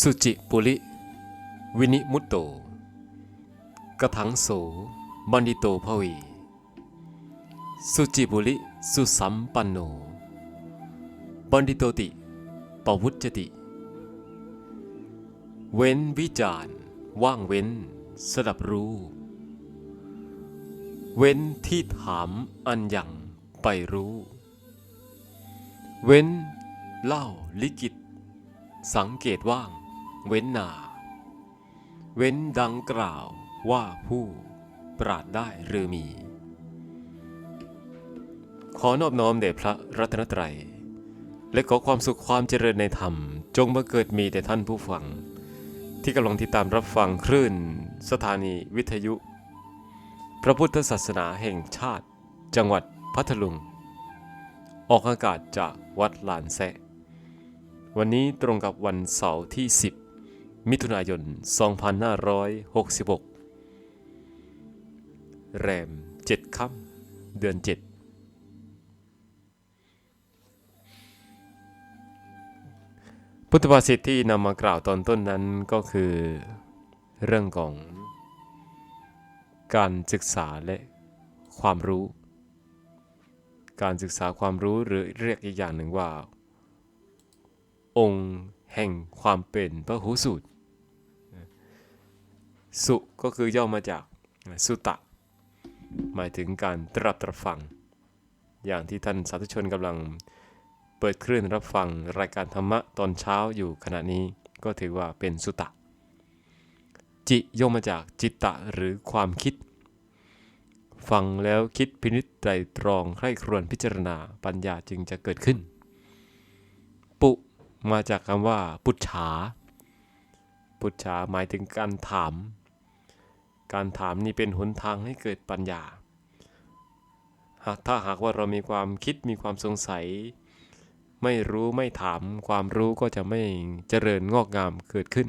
สุจิปุริ วินิมุตโต กระถังโสบันดิโตภวี สุจิปุริสุสัมปันโน บันดิโตติปวุจจติ เว้นวิจารว่างเว้นสดับรู้ เว้นที่ถามอันยังไปรู้ เว้นเล่าลิกิต สังเกตว่าง เว้นนา เว้นดังกล่าวว่าผู้ปราดได้หรือมี ขอนอบน้อมแด่พระรัตนตรัย และขอความสุขความเจริญในธรรม จงมาเกิดมีแต่ท่านผู้ฟัง ที่กำลังติดตามรับฟังคลื่น สถานีวิทยุ พระพุทธศาสนาแห่งชาติ จังหวัดพัทลุง ออกอากาศจากวัดลานแซะวันนี้ตรงกับวันเสาร์ที่ 10 มิถุนายน 2566 แรม 7 ค่ำ เดือน 7 พุทธภาษิตที่นำมากล่าวตอนต้นนั้นก็คือเรื่องของการศึกษาและความรู้ การศึกษาความรู้หรือเรียกอีกอย่างหนึ่งว่า องค์แห่งความเป็นพระหูสูตร สุก็คือย่อมาจากสุตะ หมายถึงการตรับตรัฟัง อย่างที่ท่านสาธุชนกำลังเปิดคลื่นรับฟังรายการธรรมะตอนเช้าอยู่ขณะนี้ก็ถือว่าเป็นสุตะ จิย่อมาจากจิตตะหรือความคิด ฟังแล้วคิดพินิจไตรตรองใคร่ครวญพิจารณาปัญญาจึงจะเกิดขึ้น ปุมาจากคำว่า ปุจฉา ปุจฉาหมายถึงการถาม การถามนี่เป็นหนทางให้เกิดปัญญา หากถ้าหากว่าเรามีความคิดมีความสงสัย ไม่รู้ไม่ถามความรู้ก็จะไม่เจริญงอกงามเกิดขึ้น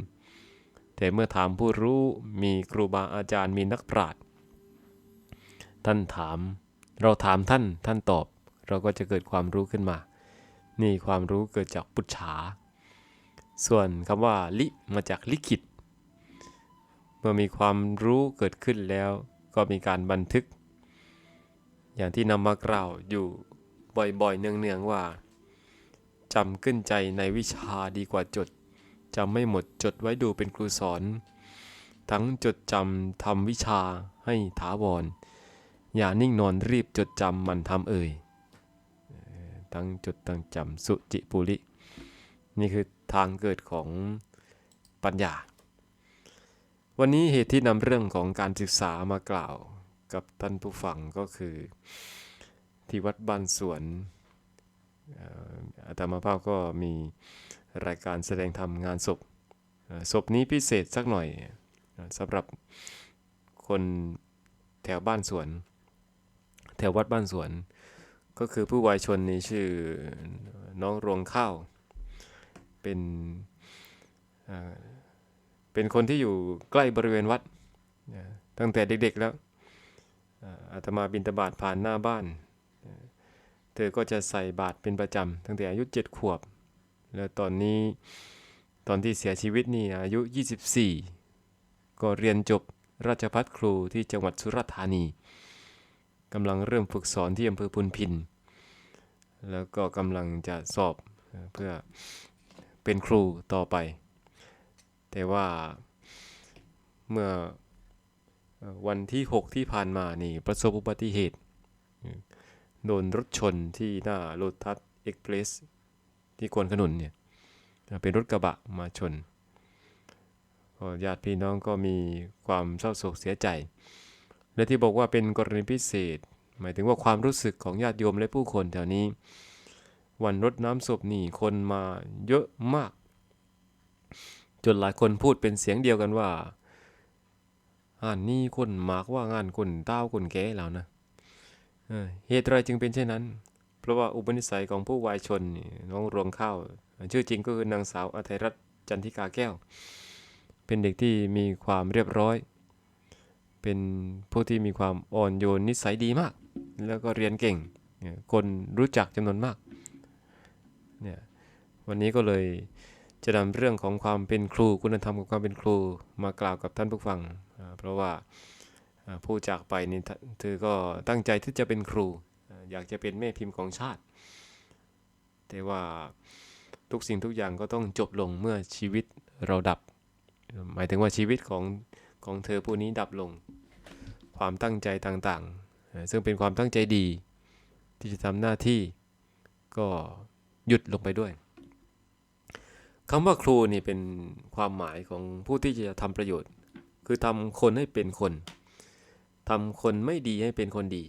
แต่เมื่อถามผู้รู้มีครูบาอาจารย์มีนักปราชญ์ท่านถาม เราถามท่านท่านตอบ เราก็จะเกิดความรู้ขึ้นมา นี่ความรู้เกิดจากปุจฉาส่วนคำว่าลิมาจากลิขิต มื่อมีความรู้เกิดขึ้นแล้ว ก็มีการบันทึก อย่างที่นำมากล่าวอยู่บ่อยๆเนืองๆว่าจำขึ้นใจในวิชาดีกว่าจดจำไม่หมดจดไว้ดูเป็นครูสอน ทั้งจดจำทำวิชาให้ถาวร อย่านิ่งนอนรีบจดจำมันทำเอ่ยตั้งจดตั้งจำสุจิปุริ นี่คือทางเกิดของปัญญา วันนี้เหตุที่นำเรื่องของการศึกษามากล่าวกับท่านผู้ฟังก็คือ ที่วัดบ้านสวนอาตมาภาพก็มีรายการแสดงธรรมงานศพศพนี้พิเศษสักหน่อยสำหรับคนแถวบ้านสวน แถววัดบ้านสวน ก็คือผู้วายชนนี้ชื่อน้องรวงข้าว เป็น เป็นคนที่อยู่ใกล้บริเวณวัด ตั้งแต่เด็กๆแล้วอาตมาบินตบาตผ่านหน้าบ้าน เธอก็จะใส่บาตรเป็นประจำตั้งแต่อายุเจ็ดขวบ แล้วตอนนี้ตอนที่เสียชีวิตนี่อายุ 24 ก็เรียนจบราชพัฒครูที่จังหวัดสุราษฎร์ธานีกำลังเริ่มฝึกสอนที่อำเภอพุนพิน แล้วก็กำลังจะสอบเพื่อเป็นครูต่อไป แต่ว่าเมื่อวันที่ 6 ที่ผ่านมานี่ประสบอุบัติเหตุ โดนรถชนที่หน้าโลตัสเอ็กเพรสที่กวนขนุนเนี่ยเป็นรถกระบะมาชนญาติพี่น้องก็มีความเศร้าโศกเสียใจ และที่บอกว่าเป็นกรณีพิเศษ หมายถึงว่าความรู้สึกของญาติโยมและผู้คนแถวนี้ วันรดน้ำศพนี่คนมาเยอะมาก จนหลายคนพูดเป็นเสียงเดียวกันว่าอ่านนี่คนมากว่างานคนเต้าคนแก่แล้วนะเหตุไรจึงเป็นเช่นนั้น เพราะว่าอุปนิสัยของผู้วายชนน้องรวงข้าว ชื่อจริงก็คือนางสาวอภัยรัตน์จันทิกาแก้ว เป็นเด็กที่มีความเรียบร้อย เป็นผู้ที่มีความอ่อนโยนนิสัยดีมาก แล้วก็เรียนเก่ง คนรู้จักจำนวนมาก เนี่ย วันนี้ก็เลย จะนำเรื่องของความเป็นครูคุณธรรมของความเป็นครูมากล่าวกับท่านผู้ฟัง เพราะว่าผู้จากไปนี่เธอก็ตั้งใจที่จะเป็นครู อยากจะเป็นแม่พิมพ์ของชาติ แต่ว่าทุกสิ่งทุกอย่างก็ต้องจบลงเมื่อชีวิตเราดับ หมายถึงว่าชีวิตของของเธอผู้นี้ดับลง ความตั้งใจต่างๆ ซึ่งเป็นความตั้งใจดีที่จะทำหน้าที่ก็หยุดลงไปด้วย คำว่าครูนี่เป็นความหมายของผู้ที่จะทำประโยชน์ คือทำคนให้เป็นคนทำคนไม่ดีให้เป็นคนดี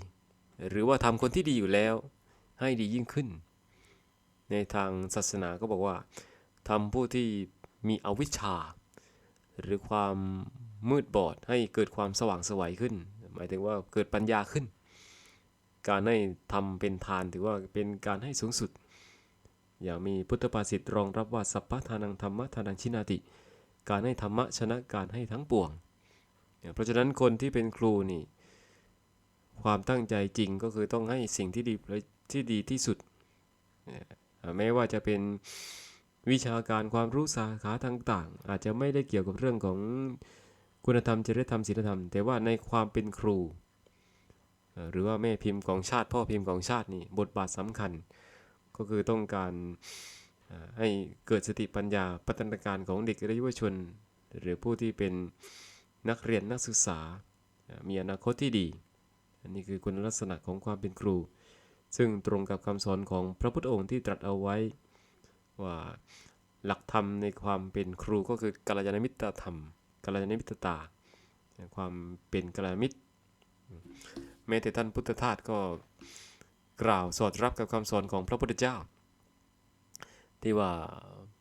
หรือว่าทำคนที่ดีอยู่แล้ว ให้ดียิ่งขึ้น ในทางศาสนาก็บอกว่าทำผู้ที่มีอวิชชา หรือความมืดบอดให้เกิดความสว่างไสวัยขึ้น หมายถึงว่าเกิดปัญญาขึ้น การให้ทำเป็นทานถือว่าเป็นการให้สูงสุด อย่างมีพุทธภาษิตรองรับว่าสัพพทานังธรรมะทานังชินาติ การให้ธรรมะชนะการให้ทั้งปวง เพราะฉะนั้นคนที่เป็นครูนี่ ความตั้งใจจริงก็คือต้องให้สิ่งที่ดีที่ดีที่สุดเอ่อแม้ว่าจะเป็นวิชาการความรู้สาขาต่างๆ อาจจะไม่ได้เกี่ยวกับเรื่องของคุณธรรมจริยธรรมศีลธรรม แต่ว่าในความเป็นครู หรือว่าแม่พิมพ์ของชาติ พ่อพิมพ์ของชาตินี่บทบาทสำคัญ ก็คือต้องการให้เกิดสติปัญญาพัฒนาการของเด็กและเยาวชน หรือผู้ที่เป็นนักเรียนนักศึกษา มีอนาคตที่ดี อันนี้คือคุณลักษณะของความเป็นครู ซึ่งตรงกับคำสอนของพระพุทธองค์ที่ตรัสเอาไว้ ว่าหลักธรรมในความเป็นครูก็คือกัลยาณมิตรธรรมกัลยาณมิตรตา ความเป็นกัลยาณมิตรแม้แต่ท่านพุทธทาสก็ กล่าวสอดรับกับคำสอนของพระพุทธเจ้า ที่ว่า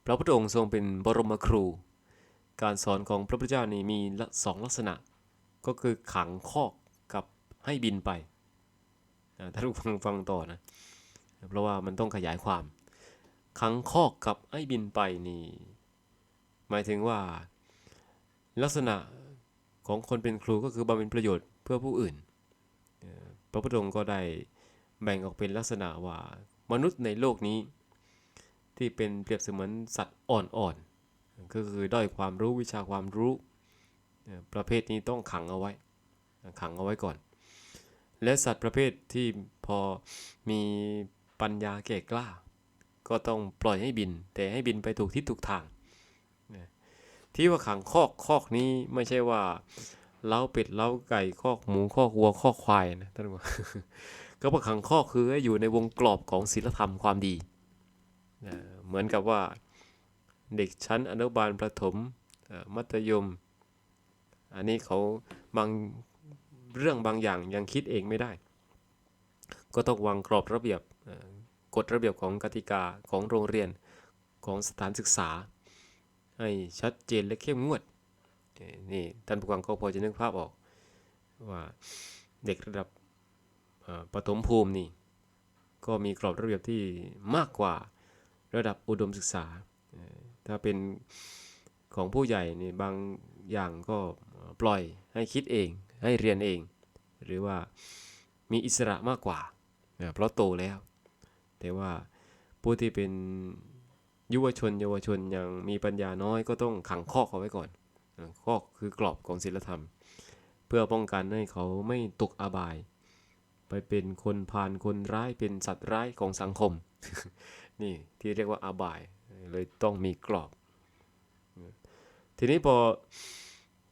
พระพุทธองค์ทรงเป็นบรมครู การสอนของพระพุทธเจ้านี่มีสองลักษณะ ก็คือขังคอกกับให้บินไปอ่าท่านผู้ฟังฟังต่อนะ เพราะว่ามันต้องขยายความ ขังคอกกับให้บินไปนี่หมายถึงว่าลักษณะของคนเป็นครูก็คือบำเพ็ญประโยชน์เพื่อผู้อื่น พระพุทธองค์ก็ได้ แบ่งออกเป็นลักษณะว่ามนุษย์ในโลกนี้ ที่เป็นเปรียบเสมือนสัตว์อ่อนๆก็คือด้อยความรู้วิชาความรู้ประเภทนี้ต้องขังเอาไว้ ขังเอาไว้ก่อน และสัตว์ประเภทที่พอมีปัญญาแก่กล้า ก็ต้องปล่อยให้บิน แต่ให้บินไปถูกทิศถูกทาง ที่ว่าขังคอกคอกนี้ไม่ใช่ว่าเล้าเป็ดเล้าไก่คอกหมูคอกวัวคอกควายนะท่านผู้ ก็ว่าขังคอคือให้อยู่ในวงกรอบของศีลธรรมความดีนะเหมือนกับว่าเด็กชั้นอนุบาลประถมมัธยม อันนี้เขาบางเรื่องบางอย่างยังคิดเองไม่ได้ ก็ต้องวางกรอบระเบียบกฎระเบียบของกติกาของโรงเรียนของสถานศึกษา ให้ชัดเจนและเข้มงวดนี่ท่านผู้ฟังก็พอจะนึกภาพออกว่าเด็กระดับ ประถมภูมินี่ก็มีกรอบระเบียบที่มากกว่าระดับอุดมศึกษา ถ้าเป็นของผู้ใหญ่นี่บางอย่างก็ปล่อยให้คิดเอง ให้เรียนเอง หรือว่ามีอิสระมากกว่า เพราะโตแล้ว แต่ว่าผู้ที่เป็นยุวชน เยาวชนยังมีปัญญาน้อยก็ต้องขังคอเอาไว้ก่อนเอ่อคือกรอบของศีลธรรม เพื่อป้องกันให้เขาไม่ตกอบาย ไปเป็นคนพาลคนร้ายเป็นสัตว์ร้ายของสังคม นี่ที่เรียกว่าอาบายเลยต้องมีกรอบ ทีนี้พอ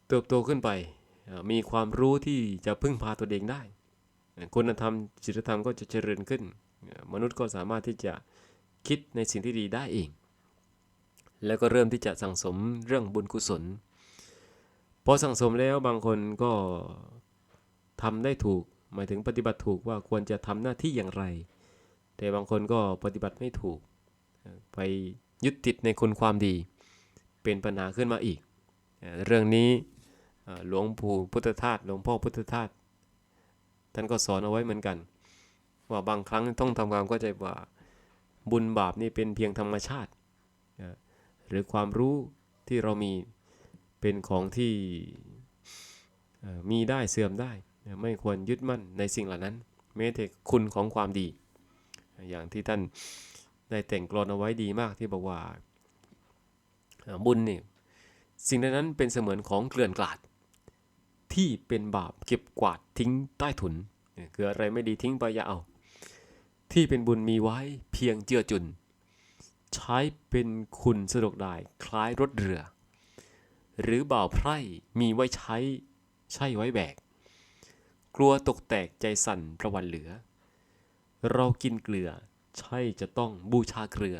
เติบโตขึ้นไป มีความรู้ที่จะพึ่งพาตัวเองได้ คุณธรรมศีลธรรมก็จะเจริญขึ้น มนุษย์ก็สามารถที่จะคิดในสิ่งที่ดีได้เอง แล้วก็เริ่มที่จะสั่งสมเรื่องบุญกุศล พอสั่งสมแล้วบางคนก็ทำได้ถูก หมายถึงปฏิบัติถูกว่าควรจะทำหน้าที่อย่างไร แต่บางคนก็ปฏิบัติไม่ถูก ไปยึดติดในคุณความดี เป็นปัญหาขึ้นมาอีก เรื่องนี้หลวงปู่พุทธทาสหลวงพ่อพุทธทาสท่านก็สอนเอาไว้เหมือนกัน ว่าบางครั้งต้องทำความเข้าใจว่าบุญบาปนี่เป็นเพียงธรรมชาติ หรือความรู้ที่เรามีเป็นของที่มีได้เสื่อมได้ ไม่ควรยึดมั่นในสิ่งเหล่านั้นแม้แต่คุณของความดี อย่างที่ท่านได้แต่งกลอนเอาไว้ดีมากที่บอกว่าบุญนี่สิ่งนั้นเป็นเสมือนของเกลื่อนกลาด ที่เป็นบาปเก็บกวาดทิ้งใต้ถุนเนี่ยคืออะไรไม่ดีทิ้งไปอย่าเอา ที่เป็นบุญมีไว้เพียงเจือจุน ใช้เป็นคุณสะดวกได้คล้ายรถเรือ หรือบ่าวไพร่มีไว้ใช้ใช่ไว้แบก กลัวตกแตกใจสั่นประวันเหลือ เรากินเกลือ ใช่จะต้องบูชาเกลือ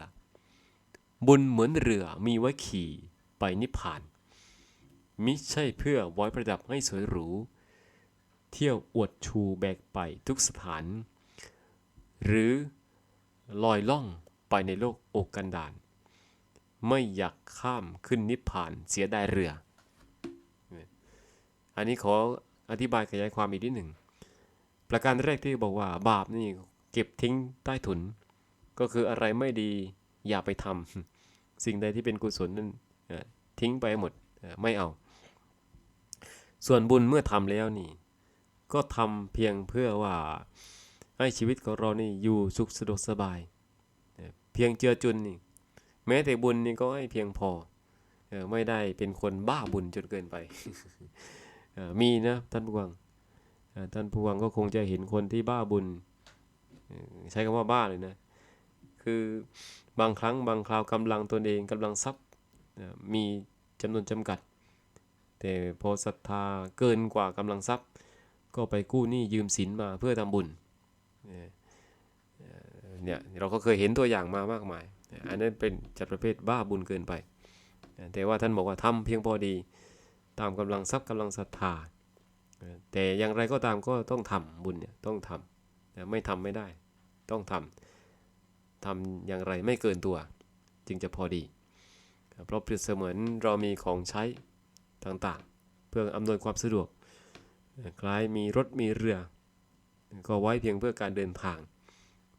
บุญเหมือนเรือมีไว้ขี่ไปนิพพาน มิใช่เพื่อไว้ประดับให้สวยหรู เที่ยวอวดชูแบกไปทุกสถาน หรือลอยล่องไปในโลกโอกกันดารไม่อยากข้ามขึ้นนิพพานเสียดายเรือ อันนี้ขอ อธิบายขยายความอีกนิดหนึ่ง ประการแรกที่บอกว่าบาปนี่เก็บทิ้งใต้ถุน ก็คืออะไรไม่ดีอย่าไปทำสิ่งใดที่เป็นกุศลนั้นทิ้งไปหมดไม่เอา ส่วนบุญเมื่อทำแล้วนี่ ก็ทำเพียงเพื่อว่าให้ชีวิตของเรานี่อยู่สุขสะดวกสบาย เพียงเจือจุนนี่ แม้แต่บุญนี่ก็ให้เพียงพอไม่ได้เป็นคนบ้าบุญจนเกินไป มีนะท่านผู้ฟังท่านผู้ฟังก็คงจะเห็นคนที่บ้าบุญ ใช้คำว่าบ้าเลยนะ คือบางครั้งบางคราวกำลังตนเองกำลังทรัพย์มีจำนวนจำกัด แต่พอศรัทธาเกินกว่ากำลังทรัพย์ ก็ไปกู้หนี้ยืมสินมาเพื่อทำบุญเอ่อเอ่อเนี่ยเราก็เคยเห็นตัวอย่างมามากมาย อันนั้นเป็นจัดประเภทบ้าบุญเกินไป แต่ว่าท่านบอกว่าทำเพียงพอดี ตามกำลังทรัพย์กำลังศรัทธาแต่อย่างไรก็ตามก็ต้องทำบุญเนี่ยต้องทำไม่ทำไม่ได้ ต้องทำทำอย่างไรไม่เกินตัว จึงจะพอดี เพราะเปรียบเสมือนเรามีของใช้ต่างๆ เพื่ออำนวยความสะดวก คล้ายมีรถมีเรือ ก็ไว้เพียงเพื่อการเดินทาง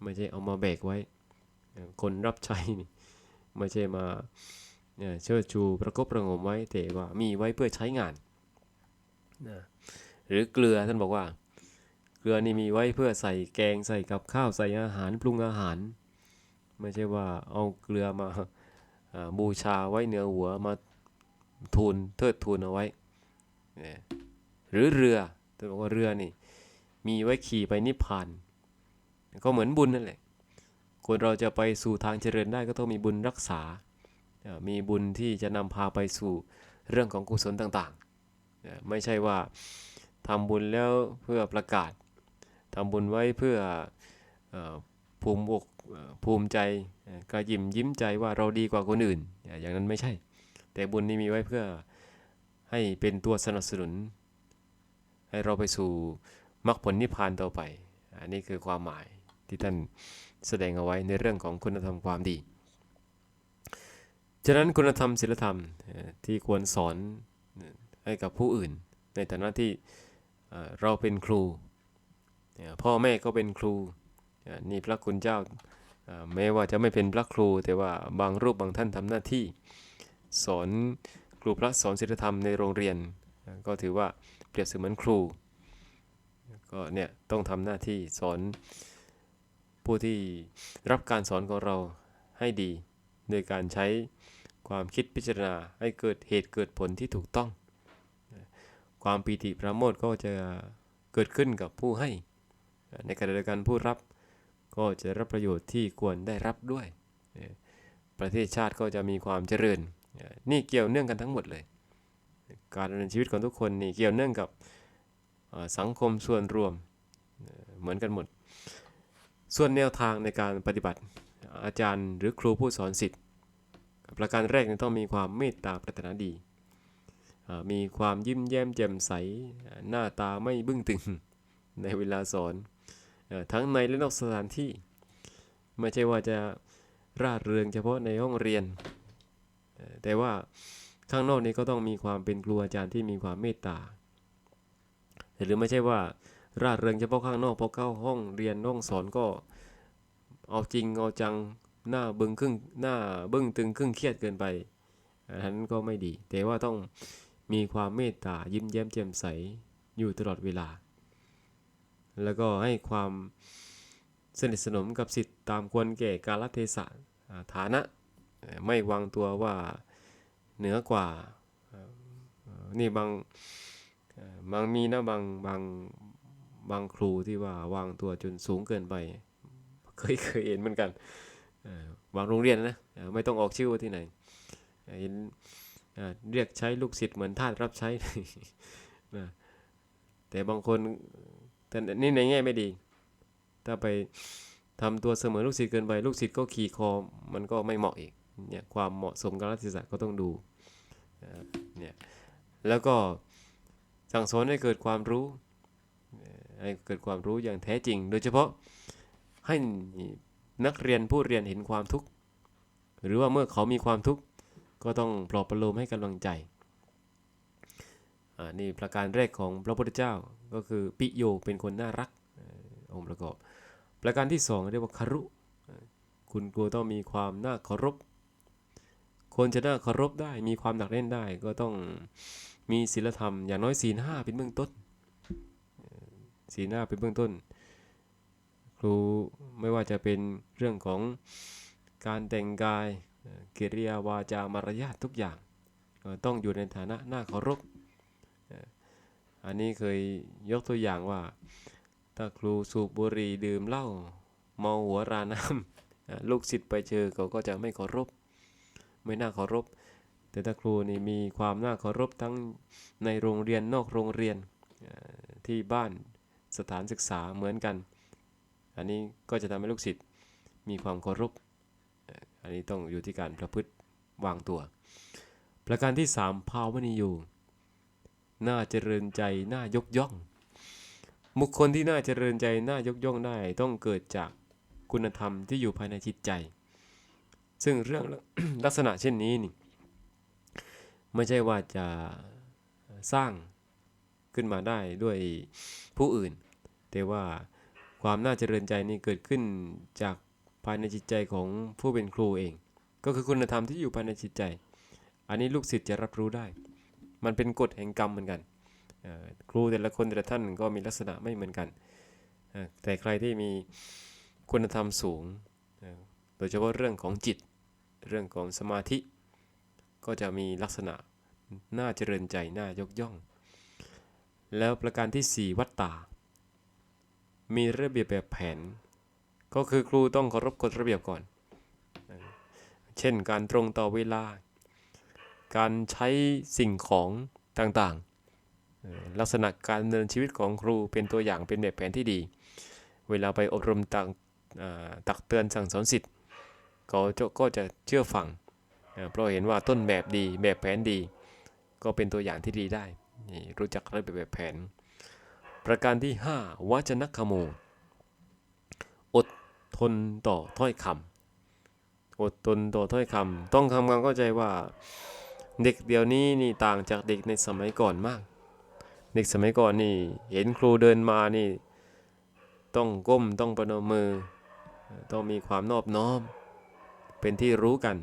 ไม่ใช่เอามาแบกไว้ คนรับใช้ไม่ใช่มา เชิดชูประกบประงมไว้แต่ว่ามีไว้เพื่อใช้งานนะหรือเกลือท่านบอกว่า เกลือนี่มีไว้เพื่อใส่แกงใส่กับข้าวใส่อาหารปรุงอาหาร ไม่ใช่ว่าเอาเกลือมาอบูชาไว้เหนือหัวมาทูลเทิดทูนเอาไว้ หรือเรือท่านบอกว่าเรือนี่ มีไว้ขี่ไปนิพพาน ก็เหมือนบุญนั่นแหละคนเราจะไปสู่ทางเจริญได้ก็ต้องมีบุญรักษา มีบุญที่จะนำพาไปสู่เรื่องของกุศลต่างๆ ไม่ใช่ว่าทำบุญแล้วเพื่อประกาศทำบุญไว้เพื่ออภูมิอกภูมิใจกระยิมยิ้มใจว่าเราดีกว่าคนอื่นเอ่ออย่างนั้นไม่ใช่ แต่บุญนี้มีไว้เพื่อให้เป็นตัวสนับสนุน ให้เราไปสู่มรรคผลนิพพานต่อไป อันนี้คือความหมายที่ท่านแสดงเอาไว้ในเรื่องของคุณธรรมความดี ฉะนั้นคุณธรรมศีลธรรมที่ควรสอนให้กับผู้อื่น ในฐานะที่เราเป็นครู พ่อแม่ก็เป็นครู นี่พระคุณเจ้าเอ่อแม้ว่าจะไม่เป็นพระครู แต่ว่าบางรูปบางท่านทำหน้าที่ สอนครูพระสอนศีลธรรมในโรงเรียน ก็ถือว่าเปรียบเสมือนครูก็เนี่ยต้องทำหน้าที่สอนผู้ที่รับการสอนของเราให้ดี โดยการใช้ ความคิดพิจารณาให้เกิดเหตุเกิดผลที่ถูกต้อง ความปีติประโมทก็จะเกิดขึ้นกับผู้ให้ ในขณะเดียวกันผู้รับก็จะรับประโยชน์ที่ควรได้รับด้วย ประเทศชาติก็จะมีความเจริญ นี่เกี่ยวเนื่องกันทั้งหมดเลย การดำเนินชีวิตของทุกคนนี่เกี่ยวเนื่องกับสังคมส่วนรวมเหมือนกันหมด ส่วนแนวทางในการปฏิบัติอาจารย์หรือครูผู้สอนสิทธิ์ ประการแรกเนี่ยต้องมีความเมตตาปรารถนาดี มีความยิ้มแย้มแจ่มใส หน้าตาไม่บึ้งตึงในเวลาสอน ทั้งในและนอกสถานที่ ไม่ใช่ว่าจะร่าเริงเฉพาะในห้องเรียน แต่ว่าข้างนอกนี้ก็ต้องมีความเป็นครูอาจารย์ที่มีความเมตตา หรือไม่ใช่ว่าร่าเริงเฉพาะข้างนอกพอเข้าห้องเรียนห้องสอนก็เอาจริงเอาจัง หน้าบึ้งครึ่งหน้าบึ้งตึงครึ่งเครียดเกินไปอันนั้นก็ไม่ดี แต่ว่าต้องมีความเมตตายิ้มแย้มแจ่มใสอยู่ตลอดเวลา แล้วก็ให้ความสนิทสนมกับสิทธิ์ตามควรแก่กาลเทศะฐานะไม่วางตัวว่าเหนือกว่านี่บางบางมีนะบางบางบางครูที่ว่าวางตัวจนสูงเกินไป เคยเคยเห็นเหมือนกัน บางโรงเรียนนะไม่ต้องออกชื่อว่าที่ไหนเห็นเรียกใช้ลูกศิษย์เหมือนทาสรับใช้นะแต่บางคนแต่นี่ในแง่ไม่ดี ถ้าไปทำตัวเสมือนลูกศิษย์เกินไปลูกศิษย์ก็ขี่คอมันก็ไม่เหมาะอีกเนี่ยความเหมาะสมกับรัฐศาสตร์ก็ต้องดูเนี่ยแล้วก็สั่งสอนให้เกิดความรู้ให้เกิดความรู้อย่างแท้จริง โดยเฉพาะให้ นักเรียนผู้เรียนเห็นความทุกข์หรือว่าเมื่อเขามีความทุกข์ก็ต้องปลอบประโลมให้กำลังใจอ่านี่ประการแรกของพระพุทธเจ้าก็คือปิโยเป็นคนน่ารักองค์ประกอบ ประการที่สองเรียกว่าคารุ คุณครูต้องมีความน่าเคารพ คนจะน่าเคารพได้ มีความหนักแน่นได้ ก็ต้องมีศีลธรรมอย่างน้อยศีลห้าเป็นเบื้องต้นศีลห้าเป็นเบื้องต้น รูไม่ว่าจะเป็นเรื่องของการแต่งกายเอ่อกิริยาวาจามารยาททุกอย่าง ต้องอยู่ในฐานะน่าเคารพอันนี้เคยยกตัวอย่างว่าถ้าครูสูบบุหรี่ดื่มเหล้าเมาหัวราน้ำลูกศิษย์ไปเจอเขาก็จะไม่เคารพ ไม่น่าเคารพ แต่ถ้าครูนี่มีความน่าเคารพทั้งในโรงเรียนนอกโรงเรียนที่บ้านสถานศึกษาเหมือนกัน อันนี้ก็จะทำให้ลูกศิษย์มีความเคารพ อันนี้ต้องอยู่ที่การประพฤติวางตัว ประการที่ 3 ภาวนีอยู่น่าเจริญใจน่ายกย่อง บุคคลที่น่าเจริญใจน่ายกย่องได้ ต้องเกิดจากคุณธรรมที่อยู่ภายในจิตใจ ซึ่งเรื่องลักษณะเช่นนี้นี่ไม่ใช่ว่าจะสร้างขึ้นมาได้ด้วยผู้อื่น แต่ว่า ความน่าเจริญใจนี่เกิดขึ้นจากภายในจิตใจของผู้เป็นครูเอง ก็คือคุณธรรมที่อยู่ภายในจิตใจ อันนี้ลูกศิษย์จะรับรู้ได้ มันเป็นกฎแห่งกรรมเหมือนกัน ครูแต่ละคนแต่ละท่านก็มีลักษณะไม่เหมือนกัน แต่ใครที่มีคุณธรรมสูง โดยเฉพาะเรื่องของจิต เรื่องของสมาธิ ก็จะมีลักษณะน่าเจริญใจ น่ายกย่อง แล้วประการที่ 4 วัตตา มีระเบียบแบบแผน ก็คือครูต้องเคารพกฎระเบียบก่อน เช่นการตรงต่อเวลา การใช้สิ่งของต่างๆ ลักษณะการดำเนินชีวิตของครูเป็นตัวอย่างเป็นแบบแผนที่ดี เวลาไปอบรมตักอ่าตักเตือนสั่งสอนสิทธิ์ก็จะก็จะเชื่อฟัง เพราะเห็นว่าต้นแบบดีแบบแผนดี ก็เป็นตัวอย่างที่ดีได้ รู้จักระเบียบแบบแผน ประการที่ 5วจนคโม อดทนต่อถ้อยคำอดทนต่อถ้อยคำต้องทำความเข้าใจว่าเด็กเดี๋ยวนี้นี่ต่างจากเด็กในสมัยก่อนมาก เด็กสมัยก่อนนี่ เห็นครูเดินมานี่ ต้องก้มต้องประนมมือ ต้องมีความนอบน้อม เป็นที่รู้กัน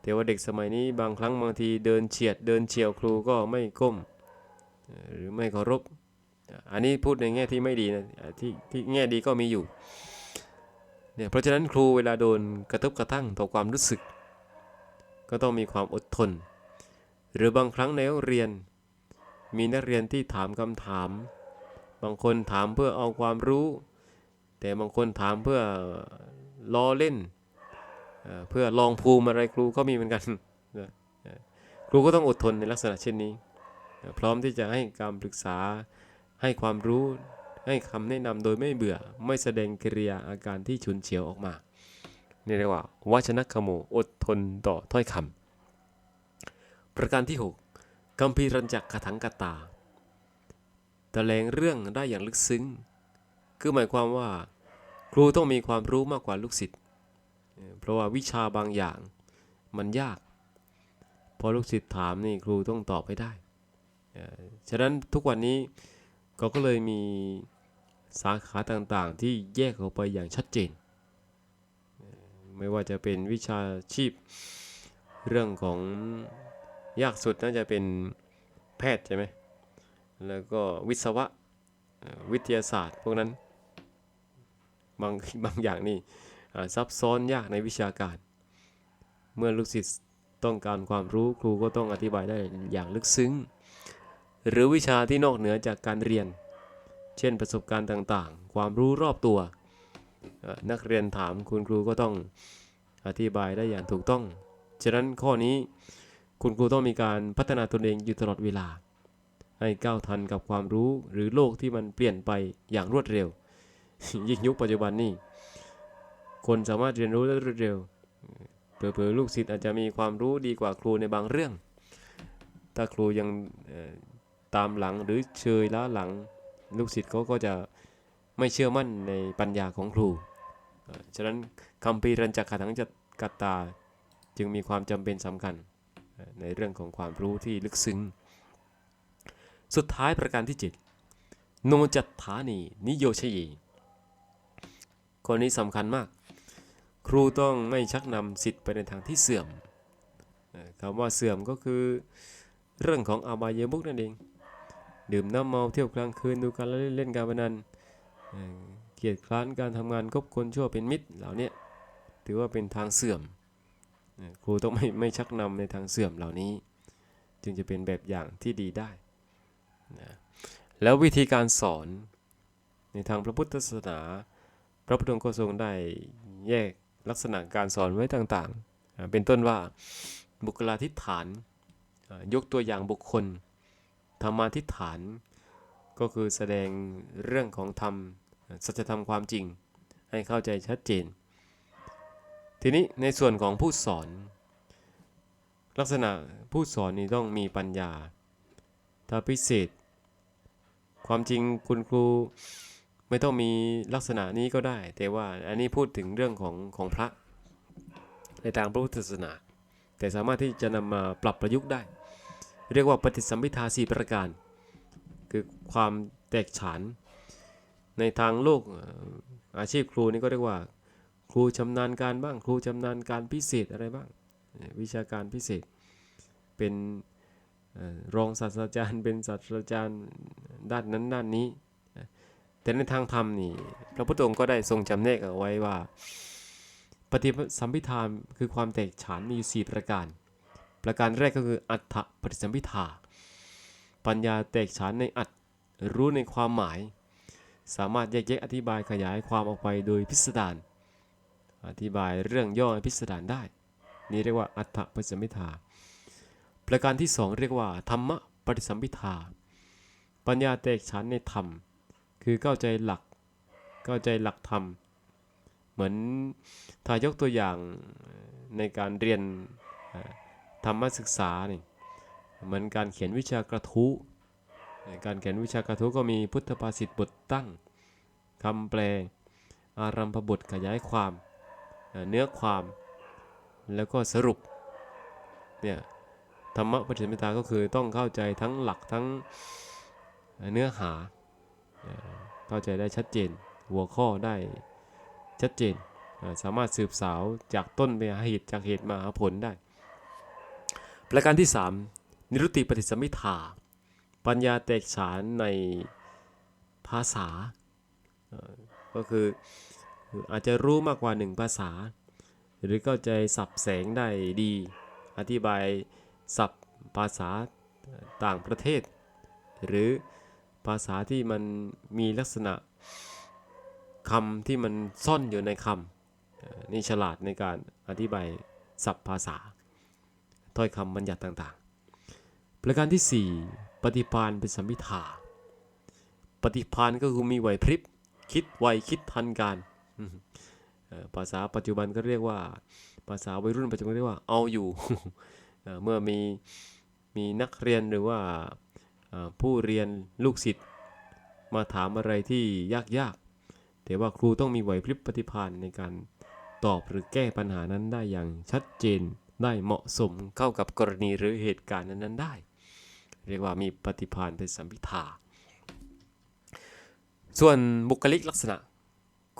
แต่ว่าเด็กสมัยนี้บางครั้งบางทีเดินเฉียดเดินเฉียวครูก็ไม่ก้ม หรือไม่เคารพ อันนี้พูดในแง่ที่ไม่ดีนะที่ที่แง่ดีก็มีอยู่เนี่ยเพราะฉะนั้นครูเวลาโดนกระทบกระทั่งต่อความรู้สึก ก็ต้องมีความอดทน หรือบางครั้งในห้องเรียน มีนักเรียนที่ถามคำถาม บางคนถามเพื่อเอาความรู้ แต่บางคนถามเพื่อล้อเล่น เพื่อลองภูมิอะไรครูก็มีเหมือนกัน ครูก็ต้องอดทนในลักษณะเช่นนี้ พร้อมที่จะให้การปรึกษา ให้ความรู้ให้คำแนะนำโดยไม่เบื่อไม่แสดงกิริยาอาการที่ฉุนเฉียวออกมานี่เรียกว่าวัชนคโมอดทนต่อถ้อยคำประการที่ 6กัมพีรัญจักขถังกตาแถลงเรื่องได้อย่างลึกซึ้ง คือหมายความว่า ครูต้องมีความรู้มากกว่าลูกศิษย์เพราะว่าวิชาบางอย่างมันยากพอลูกศิษย์ถามนี่ครูต้องตอบให้ได้ ฉะนั้นทุกวันนี้ ก็ก็เลยมีสาขาต่างๆ ที่แยกออกไปอย่างชัดเจน ไม่ว่าจะเป็นวิชาชีพ เรื่องของยากสุดน่าจะเป็นแพทย์ใช่ไหม แล้วก็วิศวะวิทยาศาสตร์พวกนั้น บางบางอย่างนี่ซับซ้อนยากในวิชาการ เมื่อลูกศิษย์ต้องการความรู้ครูก็ต้องอธิบายได้อย่างลึกซึ้ง หรือวิชาที่นอกเหนือจากการเรียน เช่นประสบการณ์ต่างๆ ความรู้รอบตัว นักเรียนถามคุณครูก็ต้องอธิบายได้อย่างถูกต้อง ฉะนั้นข้อนี้คุณครูต้องมีการพัฒนาตนเองอยู่ตลอดเวลา ให้ก้าวทันกับความรู้หรือโลกที่มันเปลี่ยนไปอย่างรวดเร็ว ยิ่งยุคปัจจุบันนี่คนสามารถเรียนรู้ได้รวดเร็วเผลอๆลูกศิษย์อาจจะมีความรู้ดีกว่าครูในบางเรื่อง ถ้าครูยังเตามหลังหรือเชยล้าหลัง ลูกศิษย์เขาก็จะไม่เชื่อมั่นในปัญญาของครู ฉะนั้นคำปีรัญจขันธ์จักตาจึงมีความจำเป็นสำคัญในเรื่องของความรู้ที่ลึกซึ้ง สุดท้ายประการที่ 7 โนจัตฐานี นิโยชยีข้อนี้สำคัญมาก ครูต้องไม่ชักนำสิทธิ์ไปในทางที่เสื่อมคำว่าเสื่อมก็คือเรื่องของอบายมุกนั่นเอง ดื่มน้ำเมาเที่ยวกลางคืนดูการเล่นเล่นการพนันเอ่อเกียดคร้านการทำงานคบคนชั่วเป็นมิตรเหล่านี้ถือว่าเป็นทางเสื่อมครูต้องไม่ไม่ชักนำในทางเสื่อมเหล่านี้ จึงจะเป็นแบบอย่างที่ดีได้นะแล้ววิธีการสอนในทางพระพุทธศาสนา พระพุทธองค์ก็ทรงได้แยกลักษณะการสอนไว้ต่างๆ เป็นต้นว่าบุคลาธิฐานยกตัวอย่างบุคคล ธรรมาธิฐาน ก็คือแสดงเรื่องของธรรมสัจธรรมความจริง ให้เข้าใจชัดเจน ทีนี้ในส่วนของผู้สอน ลักษณะผู้สอนนี่ต้องมีปัญญา ถ้าพิเศษ ความจริงคุณครูไม่ต้องมีลักษณะนี้ก็ได้ แต่ว่าอันนี้พูดถึงเรื่องของของพระ ในทางพระพุทธศาสนา แต่สามารถที่จะนำมาปรับประยุกต์ได้ เรียกว่าปฏิสัมพิทาสี่ประการ คือความแตกฉาน ในทางโลกอาชีพครูนี่ก็เรียกว่า ครูชำนาญการบ้าง ครูชำนาญการพิเศษอะไรบ้าง วิชาการพิเศษ เป็นรองศาสตราจารย์ เป็นศาสตราจารย์ด้านนั้นด้านนี้ แต่ในทางธรรมนี่พระพุทธองค์ก็ได้ทรงจำแนกเอาไว้ว่า ปฏิสัมพิธามคือความแตกฉานมีอยู่สี่ประการ ประการแรกก็คืออัฏฐปฏิสัมพิทาปัญญาแตกฉานในอัตรู้ในความหมาย สามารถแยกแยะอธิบายขยายความออกไปโดยพิสดารอธิบายเรื่องย่อพิสดารได้ นี่เรียกว่าอัฏฐปฏิสัมพิทาประการที่สองเรียกว่า ธรรมปฏิสัมพิทาปัญญาแตกฉานในธรรม คือเข้าใจหลักเข้าใจหลักธรรม เหมือนถ้ายกตัวอย่างในการเรียน ธรรมศึกษานี่เหมือนการเขียนวิชากระทู้การเขียนวิชากระทู้ก็มีพุทธภาษิตบทตั้งคำแปล อารัมพบทขยายความ เนื้อความ แล้วก็สรุป เนี่ย ธรรมะปฏิสัมพิทาก็คือต้องเข้าใจทั้งหลักทั้งเนื้อหา เข้าใจได้ชัดเจน หัวข้อได้ชัดเจน สามารถสืบสาวจากต้นไปหาเหตุจากเหตุมาหาผลได้ ประการที่ 3 นิรุตติปฏิสัมมิทาปัญญาแตกฉานในภาษา ก็คืออาจจะรู้มากกว่าหนึ่งภาษา หรือเข้าใจสับแสงได้ดี อธิบายสับภาษาต่างประเทศ หรือภาษาที่มันมีลักษณะคำที่มันซ่อนอยู่ในคำนี่ฉลาดในการอธิบายศัพท์ภาษา ถ้อยคำบัญญัติต่างๆ ประการที่ 4 ปฏิพานเป็นสัมพิทาปฏิพานก็คือมีไหวพริบ คิดไวคิดทันการ ภาษาปัจจุบันก็เรียกว่า ภาษาวัยรุ่นปัจจุบันเรียกว่าเอาอยู่ เมื่อมีมีนักเรียนหรือว่าอ่าผู้เรียนลูกศิษย์มาถามอะไรที่ยากๆแต่ว่าครูต้องมีไหวพริบปฏิภาณในการตอบหรือแก้ปัญหานั้นได้อย่างชัดเจน ได้เหมาะสมเข้ากับกรณีหรือเหตุการณ์นั้นๆได้ เรียกว่ามีปฏิภาณเป็นสัมพิทาส่วนบุคลิกลักษณะ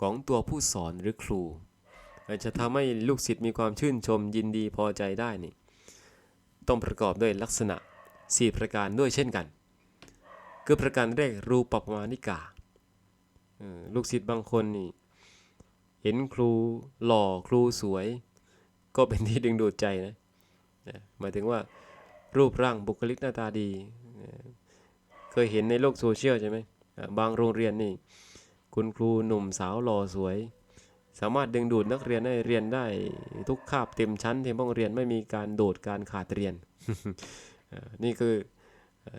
ของตัวผู้สอนหรือครูอาจจะทำให้ลูกศิษย์มีความชื่นชมยินดีพอใจได้นี่ต้องประกอบด้วยลักษณะ 4 ประการด้วยเช่นกัน คือประการแรกรูปปมาณิกาลูกศิษย์บางคนนี่เห็นครูหล่อครูสวย ก็เป็นที่ดึงดูดใจนะนะหมายถึงว่ารูปร่างบุคลิกหน้าตาดี เคยเห็นในโลกโซเชียลใช่ไหมบางโรงเรียนนี่ คุณครูหนุ่มสาวหล่อสวย สามารถดึงดูดนักเรียนให้เรียนได้ทุกคาบเต็มชั้นเต็มห้องเรียนไม่มีการโดดการขาดเรียน นี่คือ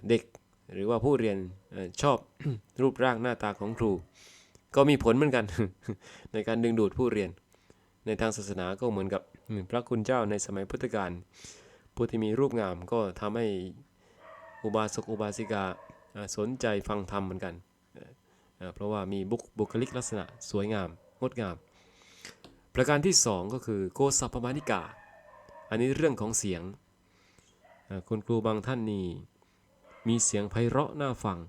เด็กหรือว่าผู้เรียนชอบรูปร่างหน้าตาของครู ก็มีผลเหมือนกัน ในการดึงดูดผู้เรียน ในทางศาสนาก็เหมือนกับพระคุณเจ้าในสมัยพุทธกาลผู้ที่มีรูปงามก็ทำให้อุบาสกอุบาสิกาสนใจฟังธรรมเหมือนกัน เพราะว่ามีบุคบุคลิกลักษณะสวยงาม งดงาม ประการที่สองก็คือโกสัพมานิกา อันนี้เรื่องของเสียงคุณครูบางท่านนี่มีเสียงไพเราะน่าฟัง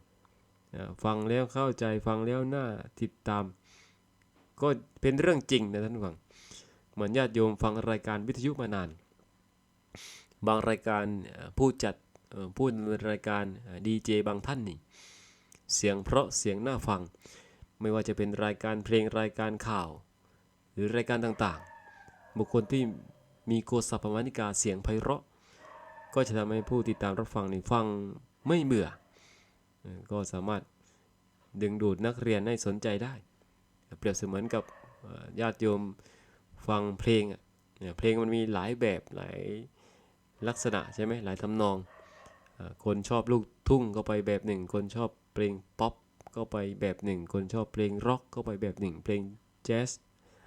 ฟังแล้วเข้าใจฟังแล้วน่าติดตาม ก็เป็นเรื่องจริงนะท่านฟัง เหมือนญาติโยมฟังรายการวิทยุมานาน บางรายการผู้จัดผู้ดำเนินรายการดีเจบางท่านนี่เสียงเพราะเสียงน่าฟัง ไม่ว่าจะเป็นรายการเพลงรายการข่าว หรือรายการต่างๆ บุคคลที่มีโกสัพพมานิกาเสียงไพเราะ ก็จะทำให้ผู้ติดตามรับฟังนี่ฟังไม่เบื่อ ก็สามารถดึงดูดนักเรียนให้สนใจได้ เปรียบเสมือนกับญาติโยม ฟังเพลงอะเนี่ยเพลงมันมีหลายแบบหลายลักษณะใช่ไหมหลายทำนองอคนชอบลูกทุ่งก็ไปแบบหนึ่ง คนชอบเพลงป๊อปก็ไปแบบหนึ่ง คนชอบเพลงร็อกก็ไปแบบหนึ่ง เพลงแจ๊ส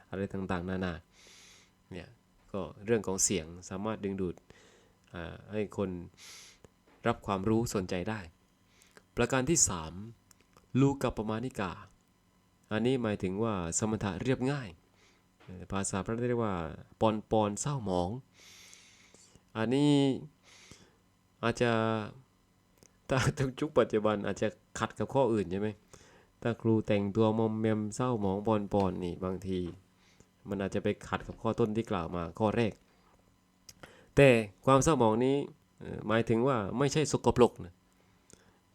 อะไรต่างๆ นานาเนี่ยก็เรื่องของเสียงสามารถดึงดูดให้คนรับความรู้สนใจได้ ประการที่ 3 ลูกกับประมาณิกา อันนี้หมายถึงว่าสมถะเรียบง่าย ภาษาพระเรียกว่าปอนปอนเศร้าหมอง อันนี้อาจจะถ้าทุกยุคปัจจุบันอาจจะขัดกับข้ออื่นใช่ไหมถ้าครูแต่งตัวมอมแมมเศร้าหมองปอนปอนนี่บางที มันอาจจะไปขัดกับข้อต้นที่กล่าวมาข้อแรก แต่ความเศร้าหมองนี้หมายถึงว่าไม่ใช่สกปรกนะ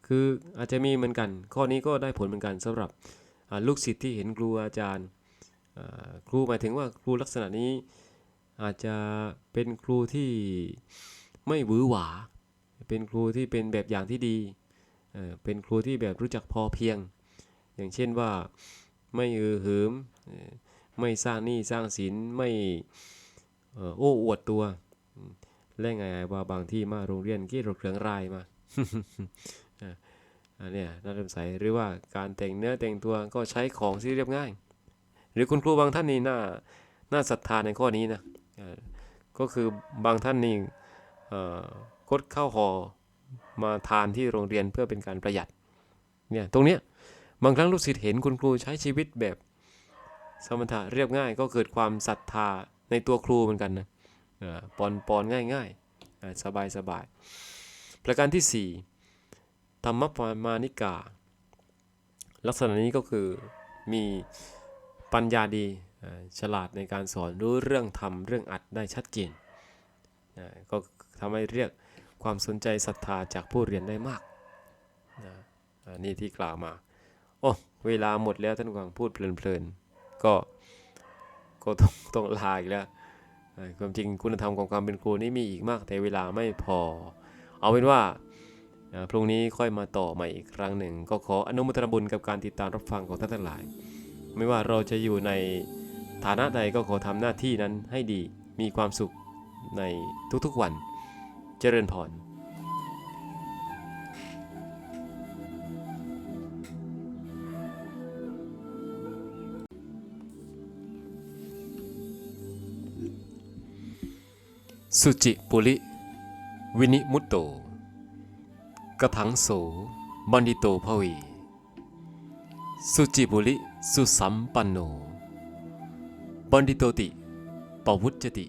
คืออาจจะมีเหมือนกัน ข้อนี้ก็ได้ผลเหมือนกันสำหรับลูกศิษย์ที่เห็นครูอาจารย์ ครูหมายถึงว่าครูลักษณะนี้อาจจะเป็นครูที่ไม่หวือหวา เป็นครูที่เป็นแบบอย่างที่ดี เป็นครูที่แบบรู้จักพอเพียง อย่างเช่นว่าไม่เออหืม ไม่สร้างหนี้สร้างสิน ไม่โอ้อวดตัว และไงว่าบางที่มาโรงเรียนกี่รถเครื่องรายมากอันนี้น่าสงสัยหรือว่าการแต่งเนื้อแต่งตัวก็ใช้ของที่เรียบง่าย หรือคุณครูบางท่านนี่น่าน่าศรัทธาในข้อนี้นะก็คือบางท่านนี่คดข้าวห่อมาทานที่โรงเรียนเพื่อเป็นการประหยัดเนี่ยตรงเนี้ยบางครั้งลูกศิษย์เห็นคุณครูใช้ชีวิตแบบสมถะเรียบง่ายก็เกิดความศรัทธาในตัวครูเหมือนกันนะปอนปอนง่ายง่ายสบายสบายประการที่สี่ธรรมปมานิกา ลักษณะนี้ก็คือมี ปัญญาดีฉลาดในการสอนรู้เรื่องธรรมเรื่องอัดได้ชัดเจนนะก็ทำให้เรียกความสนใจศรัทธาจากผู้เรียนได้มากนะอันนี้ที่กล่าวมา โอ้ เวลาหมดแล้วท่านกวางพูดเพลินๆ ก็ก็ต้องต้องลาอีกแล้วความจริงคุณธรรมของความเป็นครูนี่มีอีกมาก แต่เวลาไม่พอ เอาเป็นว่าอ่าพรุ่งนี้ค่อยมาต่อใหม่อีกครั้งหนึ่ง ก็ขออนุโมทนาบุญกับการติดตามรับฟังของท่านทั้งหลาย ไม่ว่าเราจะอยู่ในฐานะใดก็ขอทำหน้าที่นั้นให้ดีมีความสุขในทุกๆวัน เจริญพรสุจิปุริวินิมุตโตกระถังโสบันดิโตภเวสุจิบุริ สุสัมปันโน ปันดิโตติ ปวุจจติ